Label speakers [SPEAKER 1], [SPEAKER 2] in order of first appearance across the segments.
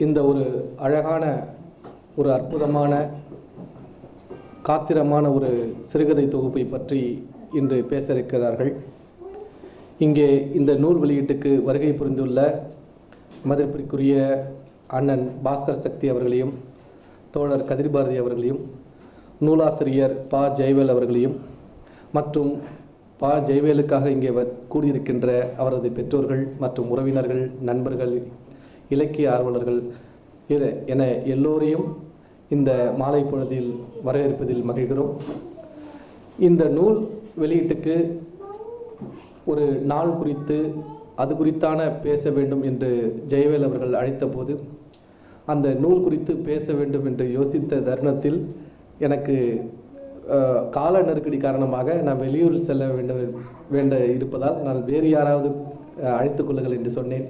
[SPEAKER 1] இந்த ஒரு அழகான ஒரு அற்புதமான காத்திரமான ஒரு சிறுகதை தொகுப்பை பற்றி இன்று பேச இருக்கிறார்கள் இங்கே இந்த நூல் வெளியீட்டுக்கு வருகை புரிந்துள்ள மதிப்பிற்குரிய அண்ணன் பாஸ்கர் சக்தி அவர்களையும் தோழர் கதிர்பாரதி அவர்களையும் நூலாசிரியர் பா. ஜெயவேல் அவர்களையும் மற்றும் பா. ஜெயவேலுக்காக இங்கே வ கூடியிருக்கின்ற அவரது பெற்றோர்கள் மற்றும் உறவினர்கள் நண்பர்கள் இலக்கிய ஆர்வலர்கள் என- என எல்லோரையும் இந்த மாலை பொழுதில் வரவேற்பதில் மகிழ்கிறோம். இந்த நூல் வெளியீட்டுக்கு ஒரு நாள் குறித்து அது குறித்தான பேச வேண்டும் என்று ஜெயவேல் அவர்கள் அழைத்தபோது அந்த நூல் குறித்து பேச வேண்டும் என்று யோசித்த தருணத்தில் எனக்கு கால நெருக்கடி காரணமாக நான் வெளியூரில் செல்ல வேண்டும் வேண்ட இருப்பதால் நான் வேறு யாராவது அழைத்து கொள்ளுங்கள் என்று சொன்னேன்.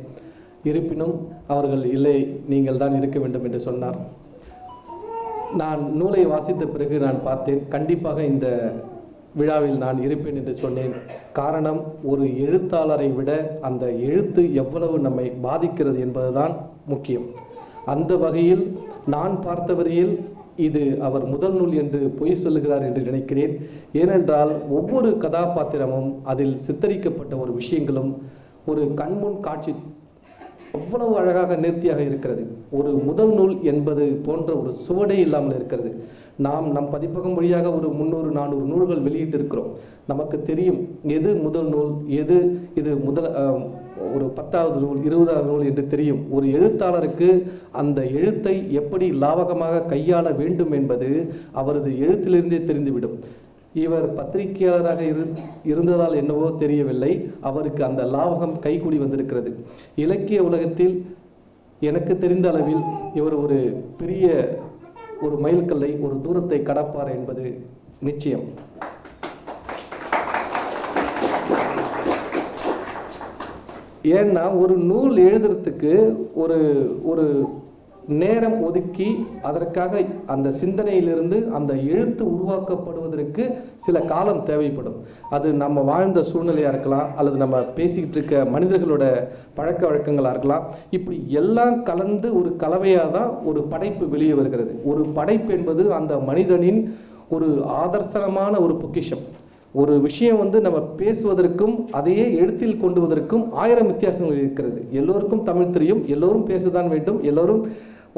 [SPEAKER 1] இருப்பினும் அவர்கள் இல்லை நீங்கள் தான் இருக்க வேண்டும் என்று சொன்னார். நான் நூலை வாசித்த பிறகு நான் பார்த்தேன் கண்டிப்பாக இந்த விழாவில் நான் இருப்பேன் என்று சொன்னேன். காரணம் ஒரு எழுத்தாளரை விட அந்த எழுத்து எவ்வளவு நம்மை பாதிக்கிறது என்பதுதான் முக்கியம். அந்த வகையில் நான் பார்த்த வரையில் இது அவர் முதல் நூல் என்று பொய் சொல்லுகிறார் என்று நினைக்கிறேன். ஏனென்றால் ஒவ்வொரு கதாபாத்திரமும் அதில் சித்தரிக்கப்பட்ட ஒரு விஷயங்களும் ஒரு கண்முன் காட்சி அவ்வளவு அழகாக நேர்த்தியாக இருக்கிறது. ஒரு முதல் நூல் என்பது போன்ற ஒரு சுவடே இல்லாமல் இருக்கிறது. நாம் நம் பதிப்பகம் வழியாக ஒரு முந்நூறு நானூறு நூல்கள் வெளியிட்டிருக்கிறோம். நமக்கு தெரியும் எது முதல் நூல் எது இது முதல் ஒரு பத்தாவது நூல் இருபதாவது நூல் என்று தெரியும். ஒரு எழுத்தாளருக்கு அந்த எழுத்தை எப்படி லாவகமாக கையாள வேண்டும் என்பது அவரது எழுத்திலிருந்தே தெரிந்துவிடும். இவர் பத்திரிகையாளராக இரு இருந்ததால் என்னவோ தெரியவில்லை. அவருக்கு அந்த லாவகம் கைகூடி வந்திருக்கிறது. இலக்கிய உலகத்தில் எனக்கு தெரிந்த அளவில் இவர் ஒரு பெரிய ஒரு மைல்கல்லை ஒரு தூரத்தை கடப்பார் என்பது நிச்சயம். ஏன்னா ஒரு நூல் எழுதுறதுக்கு ஒரு ஒரு நேரம் ஒதுக்கி அதற்காக அந்த சிந்தனையிலிருந்து அந்த எழுத்து உருவாக்கப்படுவதற்கு சில காலம் தேவைப்படும். அது நம்ம வாழ்ந்த சூழ்நிலையாக இருக்கலாம் அல்லது நம்ம பேசிக்கிட்டு இருக்க மனிதர்களோட பழக்க வழக்கங்களாக இருக்கலாம். இப்படி எல்லாம் கலந்து ஒரு கலவையாக தான் ஒரு படைப்பு வெளியே வருகிறது. ஒரு படைப்பு என்பது அந்த மனிதனின் ஒரு ஆதர்சனமான ஒரு பொக்கிஷம். ஒரு விஷயம் வந்து நம்ம பேசுவதற்கும் அதையே எழுத்தில் கொண்டுவதற்கும் ஆயிரம் வித்தியாசங்கள் இருக்கிறது. எல்லோருக்கும் தமிழ் தெரியும் எல்லோரும் பேசதான் வேண்டும் எல்லோரும்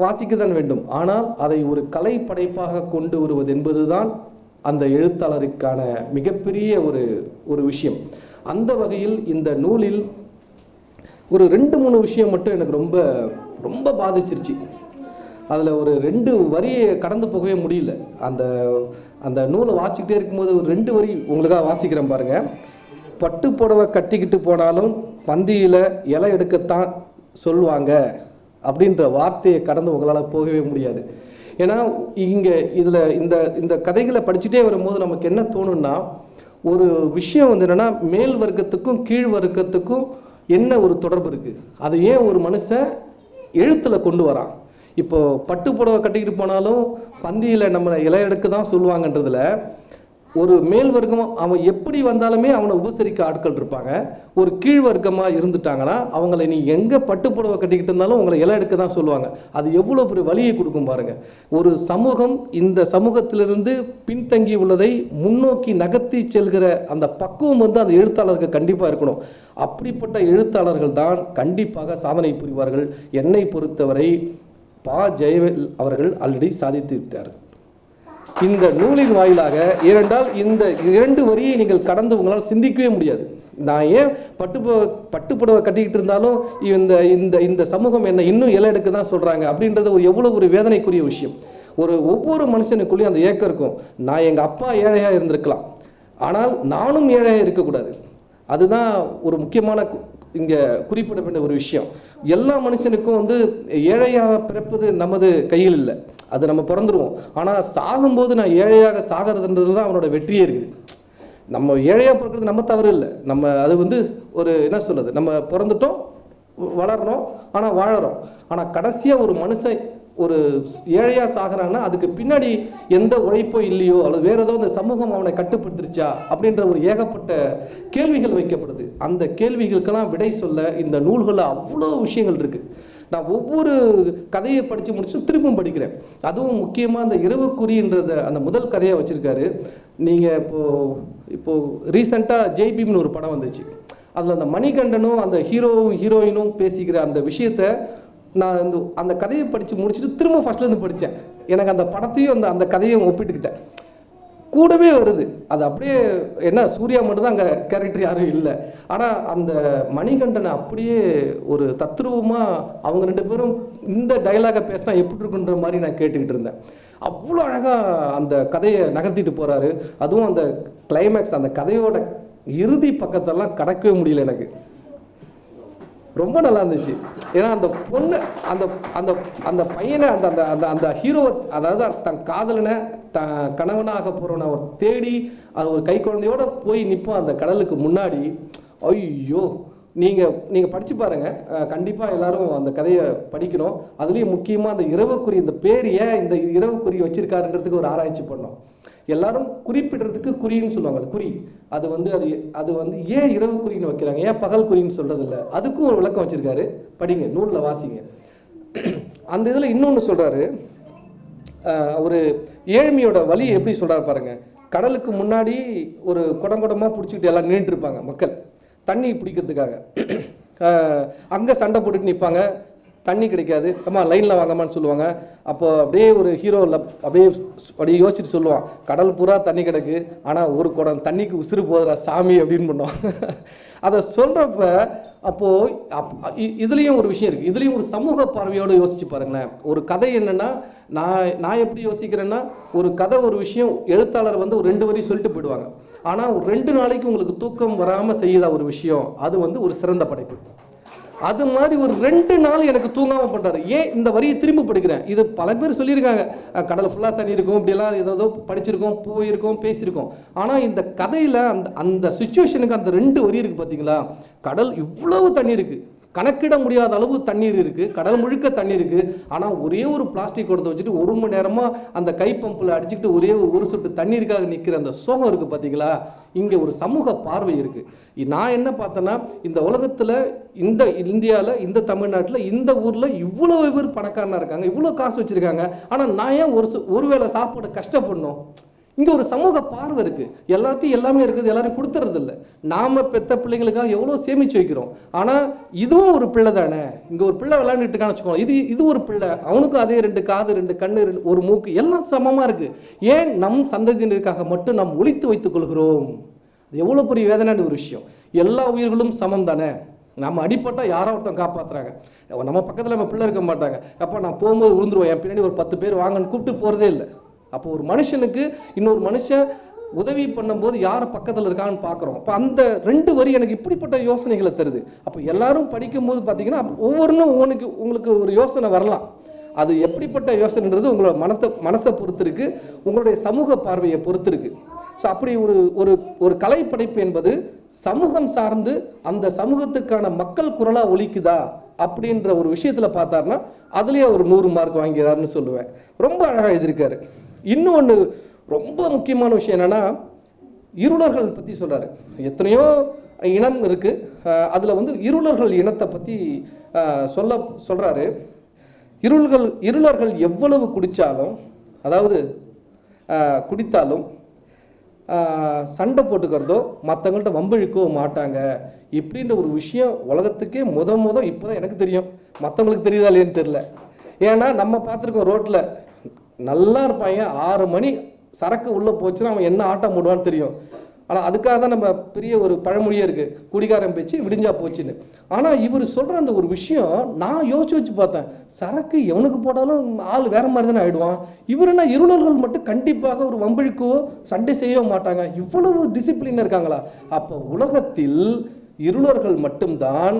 [SPEAKER 1] வாசிக்கத்தான் வேண்டும். ஆனால் அதை ஒரு கலை படைப்பாக கொண்டு வருவது என்பதுதான் அந்த எழுத்தாளருக்கான மிகப்பெரிய ஒரு ஒரு விஷயம். அந்த வகையில் இந்த நூலில் ஒரு ரெண்டு மூணு விஷயம் மட்டும் எனக்கு ரொம்ப ரொம்ப பாதிச்சிருச்சு. அதில் ஒரு ரெண்டு வரியை கடந்து போகவே முடியல. அந்த அந்த நூலை வாசிக்கிட்டே இருக்கும்போது ஒரு ரெண்டு வரி உங்களுக்காக வாசிக்கிறேன் பாருங்கள் பட்டு புடவை கட்டிக்கிட்டு போனாலும் பந்தியில் இலை எடுக்கத்தான் சொல்லுவாங்க. அப்படின்ற வார்த்தையை கடந்து உங்களால் போகவே முடியாது. ஏன்னா இங்கே இதில் இந்த இந்த கதைகளை படிச்சுட்டே வரும்போது நமக்கு என்ன தோணுன்னா ஒரு விஷயம் வந்து என்னென்னா மேல் வர்க்கத்துக்கும் கீழ் வர்க்கத்துக்கும் என்ன ஒரு தொடர்பு இருக்குது அதை ஏன் ஒரு மனுஷன் எழுத்தில் கொண்டு வரான்? இப்போ பட்டு புடவை கட்டிக்கிட்டு போனாலும் பந்தியில் நம்ம இலை எடுக்க தான் சொல்லுவாங்கன்றதுல ஒரு மேல் வர்க்கம் அவன் எப்படி வந்தாலுமே அவனை உபசரிக்க ஆட்கள் இருப்பாங்க. ஒரு கீழ் வர்க்கமாக இருந்துட்டாங்கன்னா அவங்கள நீ எங்கே பட்டுப்புடவை கட்டிக்கிட்டு இருந்தாலும் உங்களை இலை எடுக்க தான் சொல்லுவாங்க. அது எவ்வளோ பெரிய வலியை கொடுக்கும் பாருங்கள் ஒரு சமூகம் இந்த சமூகத்திலிருந்து பின்தங்கி உள்ளதை முன்னோக்கி நகர்த்தி செல்கிற அந்த பக்குவம் வந்து அந்த எழுத்தாளருக்கு கண்டிப்பாக இருக்கணும். அப்படிப்பட்ட எழுத்தாளர்கள் தான் கண்டிப்பாக சாதனை புரிவார்கள். என்னை பொறுத்தவரை பா. ஜெயவேல் அவர்கள் ஆல்ரெடி சாதித்து விட்டார். இந்த நூலின் வாயிலாக ஏனென்றால் இந்த இரண்டு வரியை நீங்கள் கடந்து உங்களால் சிந்திக்கவே முடியாது. நான் ஏன் பட்டு பு- பட்டு புடவை கட்டிக்கிட்டு இருந்தாலும் இந்த இந்த இந்த சமூகம் என்ன இன்னும் இலை எடுக்க தான் சொல்கிறாங்க அப்படின்றது ஒரு எவ்வளோ ஒரு வேதனைக்குரிய விஷயம். ஒரு ஒவ்வொரு மனுஷனுக்குள்ளேயும் அந்த ஏக்கம் இருக்கும். நான் எங்கள் அப்பா ஏழையாக இருந்திருக்கலாம். ஆனால் நானும் ஏழையாக இருக்கக்கூடாது. அதுதான் ஒரு முக்கியமான இங்கே குறிப்பிட வேண்டிய ஒரு விஷயம். எல்லா மனுஷனுக்கும் வந்து ஏழையாக பிறப்பது நமது கையில் இல்லை. அது நம்ம பிறந்துருவோம். ஆனால் சாகும்போது நான் ஏழையாக சாகிறதுன்றது தான் அவனோட வெற்றியே இருக்குது. நம்ம ஏழையாக பிறக்கிறது நம்ம தவறு இல்லை. நம்ம அது வந்து ஒரு என்ன சொல்கிறது நம்ம பிறந்துட்டோம் வளர்றோம் ஆனால் வாழறோம். ஆனால் கடைசியாக ஒரு மனுஷன் ஒரு ஏழையாக சாகுறான்னா அதுக்கு பின்னாடி எந்த உழைப்போ இல்லையோ அல்லது வேறு ஏதோ இந்த சமூகம் அவனை கட்டுப்படுத்திருச்சா அப்படின்ற ஒரு ஏகப்பட்ட கேள்விகள் வைக்கப்படுது. அந்த கேள்விகளுக்கெல்லாம் விடை சொல்ல இந்த நூல்களில் அவ்வளோ விஷயங்கள் இருக்குது நான் ஒவ்வொரு கதையை படித்து முடிச்சு திரும்பவும் படிக்கிறேன். அதுவும் முக்கியமாக அந்த இரவுக்குறின்றத அந்த முதல் கதையாக வச்சுருக்காரு. நீங்கள் இப்போது இப்போது ரீசெண்டாக ஜெய்பீம்னு ஒரு படம் வந்துச்சு. அதில் அந்த மணிகண்டனும் அந்த ஹீரோவும் ஹீரோயினும் பேசிக்கிற அந்த விஷயத்த நான் இந்த அந்த கதையை படித்து முடிச்சுட்டு திரும்ப ஃபஸ்ட்லேருந்து படித்தேன் எனக்கு அந்த படத்தையும் அந்த அந்த கதையும் ஒப்பிட்டுக்கிட்டேன். கூடவே வருது. அது அப்படியே என்ன சூர்யா மட்டும்தான் அங்கே கேரக்டர் யாரும் இல்லை. ஆனால் அந்த மணிகண்டனை அப்படியே ஒரு தத்ரூபமாக அவங்க ரெண்டு பேரும் இந்த டைலாகை பேசினா எப்படி இருக்குன்ற மாதிரி நான் கேட்டுக்கிட்டு இருந்தேன். அவ்வளோ அழகாக அந்த கதையை நகர்த்திட்டு போகிறாரு அதுவும் அந்த கிளைமேக்ஸ் அந்த கதையோட இறுதி பக்கத்தெல்லாம் கடக்கவே முடியல எனக்கு. ரொம்ப நல்லா இருந்துச்சு. ஏன்னா அந்த பொண்ணு அந்த அந்த அந்த பையனை அந்த அந்த அந்த அந்த ஹீரோ அதாவது தன் காதலனை த கணவனாக போகிறவனை அவர் தேடி அது ஒரு கை குழந்தையோட போய் நிற்போம் அந்த கடலுக்கு முன்னாடி. ஐயோ! நீங்கள் நீங்கள் படித்து பாருங்கள் கண்டிப்பாக எல்லாரும் அந்த கதையை படிக்கணும். அதுலேயும் முக்கியமாக அந்த இரவுக்குறி இந்த பேர் ஏன் இந்த இரவுக்குறி வச்சுருக்காருன்றதுக்கு ஒரு ஆராய்ச்சி பண்ணோம். எல்லாரும் குறிப்பிடுறதுக்கு குறின்னு சொல்லுவாங்க. அது குறி. அது வந்து அது அது வந்து ஏன் இரவு குறின்னு வைக்கிறாங்க. ஏன் பகல் குறின்னு சொல்றது இல்லை அதுக்கும் ஒரு விளக்கம் வச்சிருக்காரு. படிங்க நூலில் வாசிங்க. அந்த இதில் இன்னொன்று சொல்றாரு. ஒரு ஏழ்மையோட வழி எப்படி சொல்றாரு பாருங்க. கடலுக்கு முன்னாடி ஒரு குடம் குடமாக பிடிச்சிக்கிட்டு எல்லாம் நின்றுட்டு இருப்பாங்க மக்கள். தண்ணி பிடிக்கிறதுக்காக. அங்கே சண்டை போட்டுட்டு நிற்பாங்க தண்ணி கிடைக்காது. அம்மா லைனில் வாங்கம்மான்னு சொல்லுவாங்க. அப்போ அப்படியே ஒரு ஹீரோவில் அப்படியே அப்படியே யோசிச்சுட்டு சொல்லுவான் கடல் பூரா தண்ணி கிடக்கு. ஆனால் ஒரு குடம் தண்ணிக்கு உசுறு போதுடா சாமி அப்படின்னு பண்ணோம் அதை சொல்கிறப்ப அப்போது அப் இதுலேயும் ஒரு விஷயம் இருக்குது இதுலேயும் ஒரு சமூக பார்வையோடு யோசிச்சு பாருங்களேன். ஒரு கதை என்னென்னா நான் நான் எப்படி யோசிக்கிறேன்னா ஒரு கதை ஒரு விஷயம் எழுத்தாளர் வந்து ஒரு ரெண்டு வரி சொல்லிட்டு போயிடுவாங்க. ஆனால் ஒரு ரெண்டு நாளைக்கு உங்களுக்கு தூக்கம் வராமல் செய்யுதா ஒரு விஷயம் அது வந்து ஒரு சிறந்த படைப்பு. அது மாதிரி ஒரு ரெண்டு நாள் எனக்கு தூங்காமல் பண்ணுறாரு ஏன் இந்த வரியை திரும்ப படிக்கிறேன் இது பல பேர் சொல்லியிருக்காங்க. கடல் ஃபுல்லாக தண்ணி இருக்கும் இப்படிலாம் ஏதோ படிச்சிருக்கோம் போயிருக்கோம் பேசியிருக்கோம். ஆனால் இந்த கதையில் அந்த அந்த சுச்சுவேஷனுக்கு அந்த ரெண்டு வரி இருக்குது பார்த்தீங்களா கடல் இவ்வளவு தண்ணி இருக்குது கணக்கிட முடியாத அளவு தண்ணீர் இருக்கு. கடல் முழுக்க தண்ணி இருக்கு. ஆனால் ஒரே ஒரு பிளாஸ்டிக் கொடுத்த வச்சுட்டு ஒரு மணி நேரமா அந்த கை பம்பில் அடிச்சுக்கிட்டு ஒரே ஒரு ஒரு சொட்டு தண்ணீருக்காக நிற்கிற அந்த சோகம் இருக்கு பார்த்தீங்களா இங்கே ஒரு சமூக பார்வை இருக்கு. நான் என்ன பார்த்தேன்னா இந்த உலகத்தில் இந்த இந்தியாவில் இந்த தமிழ்நாட்டில் இந்த ஊரில் இவ்வளோ பேர் பணக்காரனாக இருக்காங்க. இவ்வளோ காசு வச்சுருக்காங்க. ஆனால் நான் ஏன் ஒரு சு- ஒருவேளை சாப்பாடு கஷ்டப்படணும்? இங்கே ஒரு சமூக பார்வை இருக்குது எல்லாத்தையும் எல்லாமே இருக்குது எல்லாரும் கொடுத்துறதில்ல நாம் பெத்த பிள்ளைங்களுக்காக எவ்வளோ சேமித்து வைக்கிறோம். ஆனால் இதுவும் ஒரு பிள்ளை தானே. இங்கே ஒரு பிள்ளை விளையாண்டுட்டு இருக்கான்னு வச்சுக்கோங்க. இது இது ஒரு பிள்ளை. அவனுக்கும் அதே ரெண்டு காது ரெண்டு கண்ணு ரெண்டு ஒரு மூக்கு எல்லாம் சமமாக இருக்குது ஏன் நம் சந்ததியினருக்காக மட்டும் நாம் ஒழித்து வைத்துக் கொள்கிறோம்? அது எவ்வளோ பெரிய வேதனையான ஒரு விஷயம். எல்லா உயிர்களும் சமம் தானே. நம்ம அடிப்பட்டால் யாரோ ஒருத்தன் காப்பாற்றுறாங்க நம்ம பக்கத்தில் நம்ம பிள்ளை இருக்க மாட்டாங்க. அப்போ நான் போகும்போது விழுந்துருவோம் என் பின்னாடி ஒரு பத்து பேர் வாங்கன்னு கூப்பிட்டு போகிறதே இல்லை. அப்போ ஒரு மனுஷனுக்கு இன்னொரு மனுஷன் உதவி பண்ணும்போது யார் பக்கத்தில் இருக்கான்னு பார்க்குறோம். அப்போ அந்த ரெண்டு வரி எனக்கு இப்படிப்பட்ட யோசனைகளை தருது. அப்போ எல்லாரும் படிக்கும்போது பார்த்தீங்கன்னா ஒவ்வொன்றும் ஒவ்வொன்றுக்கு உங்களுக்கு ஒரு யோசனை வரலாம். அது எப்படிப்பட்ட யோசனைன்றது உங்களோட மனத்தை மனசை பொறுத்திருக்கு. உங்களுடைய சமூக பார்வையை பொறுத்திருக்கு. ஸோ அப்படி ஒரு ஒரு ஒரு கலை படைப்பு என்பது சமூகம் சார்ந்து அந்த சமூகத்துக்கான மக்கள் குரலாக ஒழிக்குதா அப்படின்ற ஒரு விஷயத்தில் பார்த்தாருன்னா அதுலேயே ஒரு நூறு மார்க் வாங்கிறாருன்னு சொல்லுவேன். ரொம்ப அழகாக எழுதியிருக்காரு. இன்னொன்று ரொம்ப முக்கியமான விஷயம் என்னன்னா இருளர்கள் பற்றி சொல்கிறாரு எத்தனையோ இனம் இருக்குது அதில் வந்து இருளர்கள் இனத்தை பற்றி சொல்ல சொல்கிறாரு இருள்கள் இருளர்கள் எவ்வளவு குடித்தாலும் அதாவது குடித்தாலும் சண்டை போட்டுக்கிறதோ மற்றவங்கள்ட்ட வம்பிழுக்கவோ மாட்டாங்க. இப்படின்ற ஒரு விஷயம் உலகத்துக்கே முத முத இப்போ தான் எனக்கு தெரியும். மற்றவங்களுக்கு தெரியுதா இல்லையான்னு தெரில ஏன்னா நம்ம பார்த்துருக்கோம் ரோட்டில் நல்லா இருப்பாங்க. ஆறு மணி சரக்கு உள்ளே போச்சுன்னா அவன் என்ன ஆட்டம் போடுவான்னு தெரியும். ஆனால் அதுக்காக தான் நம்ம பெரிய ஒரு பழமொழியே இருக்குது குடிகாரன் பேச்சு விடிஞ்சா போச்சுன்னு. ஆனால் இவர் சொல்கிற அந்த ஒரு விஷயம் நான் யோசிச்சு வச்சு பார்த்தேன். சரக்கு எவனுக்கு போட்டாலும் ஆள் வேற மாதிரி தானே ஆகிடுவான் இவர் என்ன இருளர்கள் மட்டும் கண்டிப்பாக ஒரு வம்பிழுக்கவோ சண்டை செய்யவோ மாட்டாங்க. இவ்வளவு டிசிப்ளின் இருக்காங்களா? அப்போ உலகத்தில் இருளர்கள் மட்டும்தான்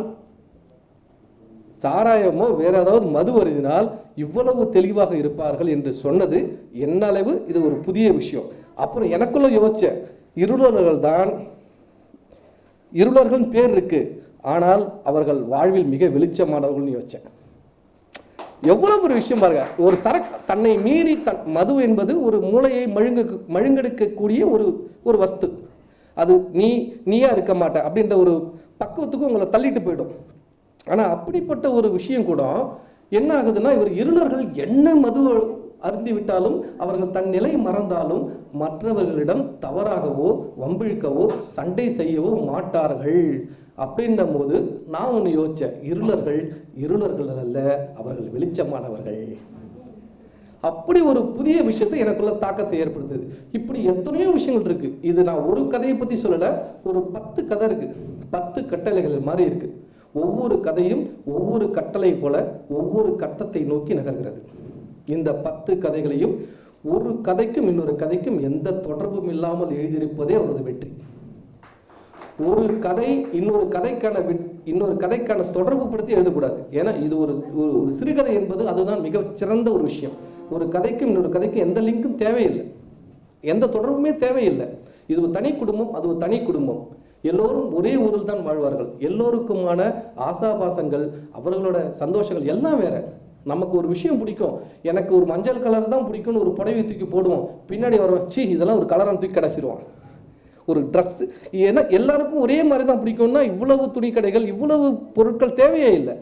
[SPEAKER 1] சாராயமோ வேற ஏதாவது மது வருதினால் இவ்வளவு தெளிவாக இருப்பார்கள் என்று சொன்னது என்னளவு இது ஒரு புதிய விஷயம். அப்புறம் எனக்குள்ள யோசிச்சேன் இருளர்கள் தான் இருளர்கள் பேர் இருக்கு. ஆனால் அவர்கள் வாழ்வில் மிக வெளிச்சமானவர்கள்னு யோசிச்சேன். எவ்வளவு ஒரு விஷயம் பாருங்க ஒரு சரக்கு தன்னை மீறி தன் மது என்பது ஒரு மூளையை மழுங்க மழுங்கெடுக்கக்கூடிய ஒரு ஒரு வஸ்து. அது நீ நீயா இருக்க மாட்ட அப்படின்ற ஒரு பக்குவத்துக்கும் உங்களை தள்ளிட்டு போயிடும். ஆனால் அப்படிப்பட்ட ஒரு விஷயம் கூட என்ன ஆகுதுன்னா இவர் இருளர்கள் என்ன மது அருந்தி விட்டாலும் அவர்கள் தன் நிலை மறந்தாலும் மற்றவர்களிடம் தவறாகவோ வம்பிழுக்கவோ சண்டை செய்யவோ மாட்டார்கள். அப்படின்னும் போது நான் ஒன்று யோசித்தேன் இருளர்கள் இருளர்கள் அல்ல அவர்கள் வெளிச்சமானவர்கள். அப்படி ஒரு புதிய விஷயத்தை எனக்குள்ள தாக்கத்தை ஏற்படுத்துது. இப்படி எத்தனையோ விஷயங்கள் இருக்கு. இது நான் ஒரு கதையை பத்தி சொல்லல ஒரு பத்து கதை இருக்கு. பத்து கட்டளைகள் மாதிரி இருக்குது ஒவ்வொரு கதையும் ஒவ்வொரு கட்டளை போல ஒவ்வொரு கட்டத்தை நோக்கி நகர்கிறது. இந்த பத்து கதைகளையும் ஒரு கதைக்கும் இன்னொரு கதைக்கும் எந்த தொடர்பும் இல்லாமல் எழுதியிருப்பதே அவரது வெற்றி. ஒரு கதை இன்னொரு கதைக்கான விட்- இன்னொரு கதைக்கான தொடர்பு படுத்தி எழுதக்கூடாது. ஏன்னா இது ஒரு ஒரு ஒரு சிறுகதை என்பது அதுதான் மிக சிறந்த ஒரு விஷயம். ஒரு கதைக்கும் இன்னொரு கதைக்கும் எந்த லிங்க்கும் தேவையில்லை. எந்த தொடர்புமே தேவையில்லை. இது ஒரு தனி குடும்பம் அது ஒரு தனி குடும்பம். எல்லோரும் ஒரே ஊரில் தான் வாழ்வார்கள். எல்லோருக்குமான ஆசாபாசங்கள் அவர்களோட சந்தோஷங்கள் எல்லாம் வேற. நமக்கு ஒரு விஷயம் பிடிக்கும். எனக்கு ஒரு மஞ்சள் கலர் தான் பிடிக்கும்னு ஒரு புடவை தூக்கி போடுவோம். பின்னாடி வரவன் சீ இதெல்லாம் ஒரு கலராக தூக்கி கிடச்சிருவான். ஒரு ட்ரெஸ் ஏன்னா எல்லாருக்கும் ஒரே மாதிரி தான் பிடிக்கும்னா இவ்வளவு துணி கடைகள் இவ்வளவு பொருட்கள் தேவையே இல்லை.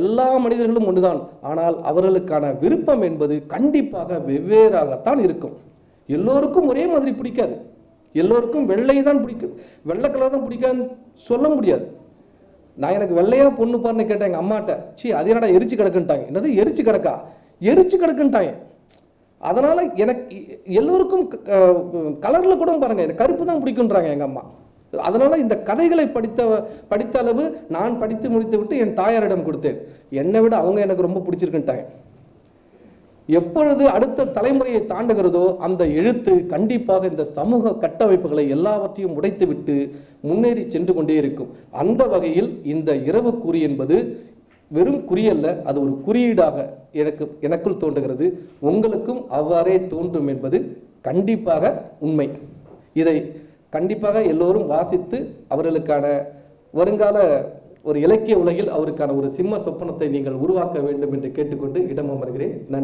[SPEAKER 1] எல்லா மனிதர்களும் ஒன்றுதான் ஆனால் அவர்களுக்கான விருப்பம் என்பது கண்டிப்பாக வெவ்வேறாகத்தான் இருக்கும். எல்லோருக்கும் ஒரே மாதிரி பிடிக்காது. எல்லோருக்கும் வெள்ளை தான் பிடிக்கும் வெள்ளை கலர் தான் பிடிக்காதுன்னு சொல்ல முடியாது. நான் எனக்கு வெள்ளையாக பொண்ணு பாருன்னு கேட்டேன் எங்கள் அம்மாட்ட சீ அது என்னடா எரிச்சு கிடக்குன்ட்டாங்க. என்னது எரிச்சு கிடக்கா? எரிச்சு கிடக்குன்ட்டாங்க. அதனால் எனக்கு எல்லோருக்கும் கலரில் கூட பாருங்க எனக்கு கருப்பு தான் பிடிக்குன்றாங்க எங்கள் அம்மா. அதனால் இந்த கதைகளை படித்த படித்த அளவு நான் படித்து முடித்து விட்டு என் தாயாரிடம் கொடுத்தேன். என்னை விட அவங்க எனக்கு ரொம்ப பிடிச்சிருக்குன்ட்டாங்க. எப்பொழுது அடுத்த தலைமுறையை தாண்டுகிறதோ அந்த எழுத்து கண்டிப்பாக இந்த சமூக கட்டமைப்புகளை எல்லாவற்றையும் உடைத்துவிட்டு முன்னேறி சென்று கொண்டே இருக்கும். அந்த வகையில் இந்த இரவு குறி என்பது வெறும் குறியல்ல அது ஒரு குறியீடாக எனக்கு எனக்குள் தோன்றுகிறது. உங்களுக்கும் அவ்வாறே தோன்றும் என்பது கண்டிப்பாக உண்மை. இதை கண்டிப்பாக எல்லோரும் வாசித்து அவர்களுக்கான வருங்கால ஒரு இலக்கிய உலகில் அவருக்கான ஒரு சிம்ம சொப்பனத்தை நீங்கள் உருவாக்க வேண்டும் என்று கேட்டுக்கொண்டு இடம் அமர்கிறேன் நன்றி.